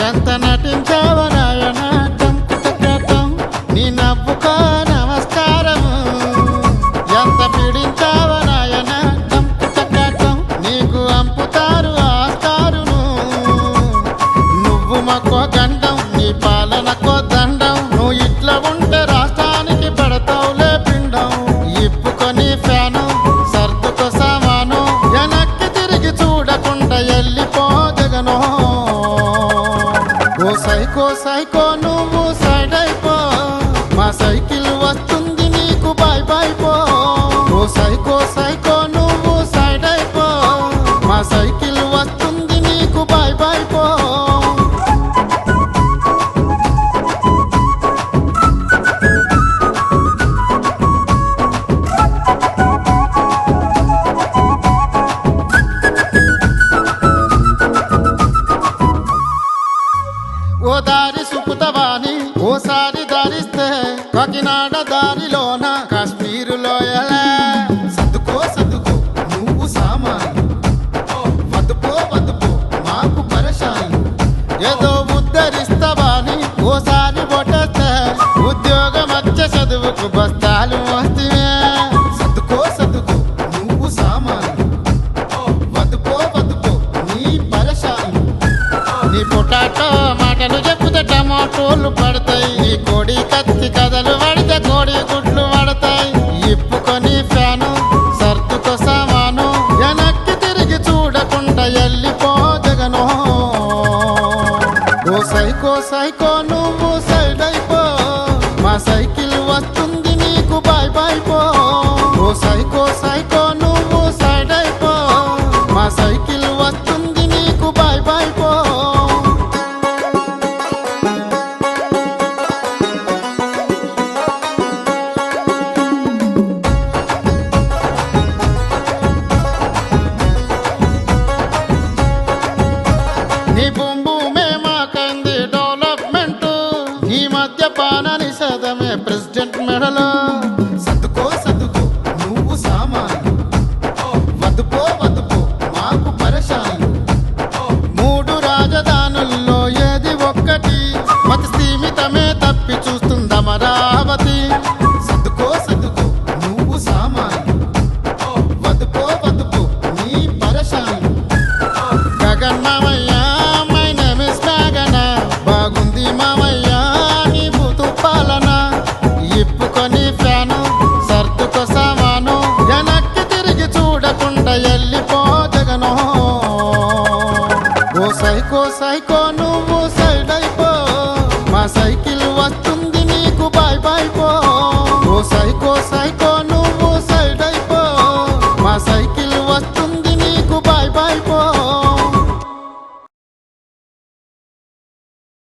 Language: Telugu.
ఎంత నటించావు నాయన? సైకో నువ్వు సైడ్ అయిపో. మా సైకిల్ వస్తుంది నీకు బాయ్ బాయ్ పో. ఓ సైకో సైకో. దారి ఓసారి ధరిస్తే కాకినాడ దారిలోన కాశ్మీరులోయ టమాటోలు పడతాయి. ఈ కోడి కత్తి కథలు పడితే కోడి గుడ్లు పడతాయి. ఇప్పుకొని ఫ్యాను సర్దుకో సామాను వెనక్కి తిరిగి చూడకుండా ఎల్లిపో జగను. ఓ సైకో సైకో నువ్వు సైడ్ అయిపో. మా సైకిల్ వస్తు ఈ మద్యపాన నిషేధమే ప్రెసిడెంట్ మెడలో. సర్దుకో సర్దుకో నువ్వు సామాను. వద్దుపో వద్దుపో మాకు పరశాను. మూడు రాజధానుల్లో ఏది ఒక్కటి? మతి స్థీమితమే తప్పి తీసుకొని ఫ్యాను సర్దుకు సామాను వెనక్కి తిరిగి చూడకుండా వెళ్ళిపో జగను. ఓ సైకో సైకో నువ్వు సైడ్ అయిపో మా సైకిల్ వస్తుంది నీకు బాయ్ బాయ్ పో. ఓ సైకో సైకో